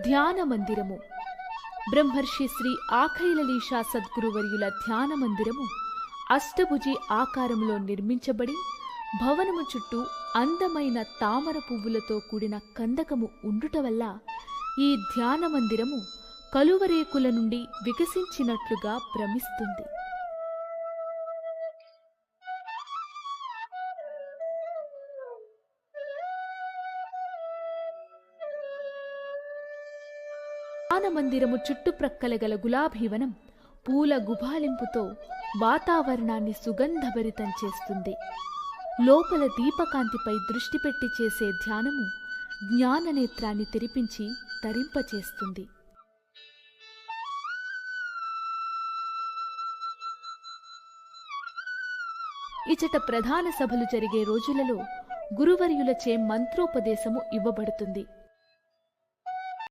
ధ్యాన మందిరము. బ్రహ్మర్షి శ్రీ ఆఖైలలీషా సద్గురువర్యుల ధ్యాన మందిరము అష్టభుజి ఆకారంలో నిర్మించబడి భవనము చుట్టూ అందమైన తామర పువ్వులతో కూడిన కందకము ఉండుట వల్ల ఈ ధ్యాన మందిరము కలువరేకుల నుండి వికసించినట్లుగా భ్రమిస్తుంది. మందిరము చుట్టుప్రక్కల గల గులాబీవనం పూల గుభాలింపుతో వాతావరణాన్ని సుగంధభరితం చేస్తుంది. లోపల దీపకాంతిపై దృష్టి పెట్టి చేసే ధ్యానము జ్ఞాననేత్రాన్ని తెరిపించి తరింపచేస్తుంది. ఇచట ప్రధాన సభలు జరిగే రోజులలో గురువర్యులచే మంత్రోపదేశము ఇవ్వబడుతుంది.